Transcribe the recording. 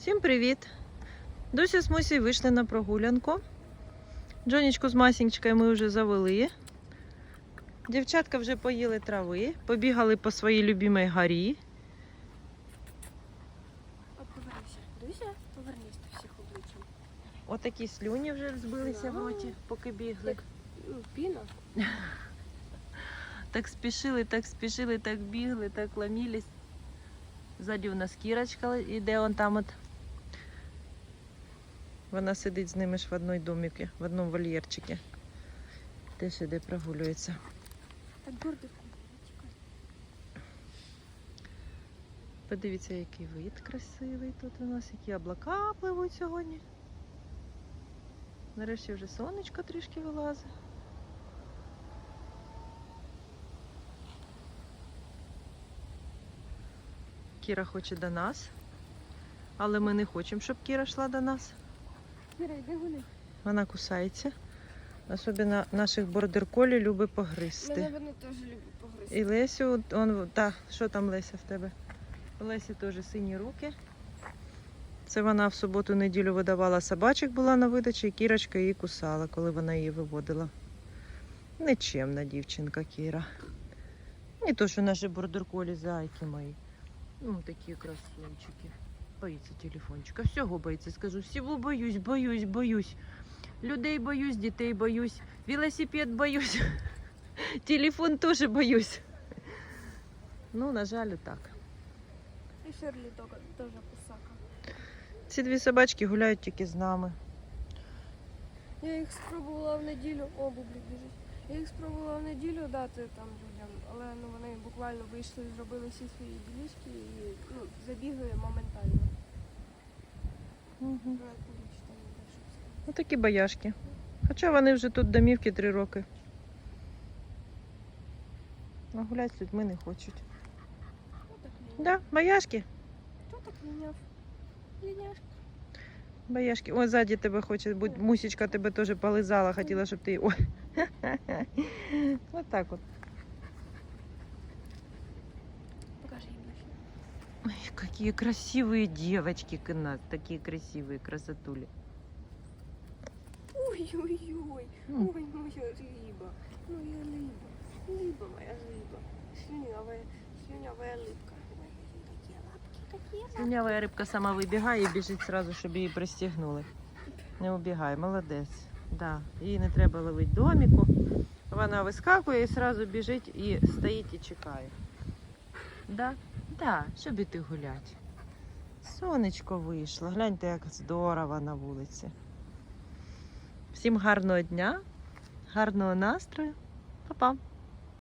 Всім привіт! Дуся з Мусі вийшли на прогулянку. Джонічку з Масінчкою ми вже завели. Дівчатка вже поїли трави, побігали по своїй любимій горі. От повернися. Дуся, повернись до всіх обличчям. Отакі слюні вже збилися в роті, поки бігли. Як ну, піна. Так спішили, так спішили, так бігли, так ламілись. Ззаді у нас кірочка іде он там от. Вона сидить з ними ж в одній доміки, в одному вольєрчику. Теж іде прогулюється. Подивіться, який вид красивий тут у нас, які облака пливуть сьогодні. Нарешті вже сонечко трішки вилазить. Кіра хоче до нас, але ми не хочемо, щоб Кіра йшла до нас. Кіра, йди гуляй. Вона кусається. Особливо наших бордер-колі любить Мене погризти. теж люблять погризти. І Лесю, он, та, що там Леся в тебе? У Лесі теж сині руки. Це вона в суботу-неділю видавала собачок, була на видачі, і Кірочка її кусала, коли вона її виводила. Нечемна дівчинка Кіра. Не то, що наші бордер-колі зайки мої. Ну, такі красунчики. Боїться телефончика. Всього боїться. Скажу, всього боюсь, боюсь, боюсь. Людей боюсь, дітей боюсь, велосипед боюсь. Телефон теж боюсь. Ну, на жаль, так. І Шерлі теж писака. Ці дві собачки гуляють тільки з нами. Я їх спробувала в неділю. О, бублік біжить. Я їх спробувала в неділю дати там людям, але ну вони буквально вийшли, зробили всі свої ділішки і ну, забігли моментально. Угу. Ну, такі бояшки. Хоча вони вже тут домівки три роки. А гуляти з людьми не хочуть. Так? Да, бояшки. Хто так ліняв? Ліняшка. Бояшки. Ой, ззаді тебе хоче, будь мусічка тебе теж полизала, хотіла, щоб ти. Ой. Ось так от. Ой, какие красивые девочки к нас, такие красивые красотули. Ой-ой-ой. М. Ой, моя риба. Моя риба. Риба моя риба. Слюнявая, слюнявая рыбка. Ой, какие лапки, какие лапки. Слюнявая рибка сама вибігає і біжить сразу, щоб її пристігнули. Не убігай, молодець. Да. Їй не треба ловити доміку. Вона вискакує і сразу біжить і стоїть і чекає. Да? Да, щоб іти гуляти. Сонечко вийшло. Гляньте, як здорово на вулиці. Всім гарного дня, гарного настрою. Па-па!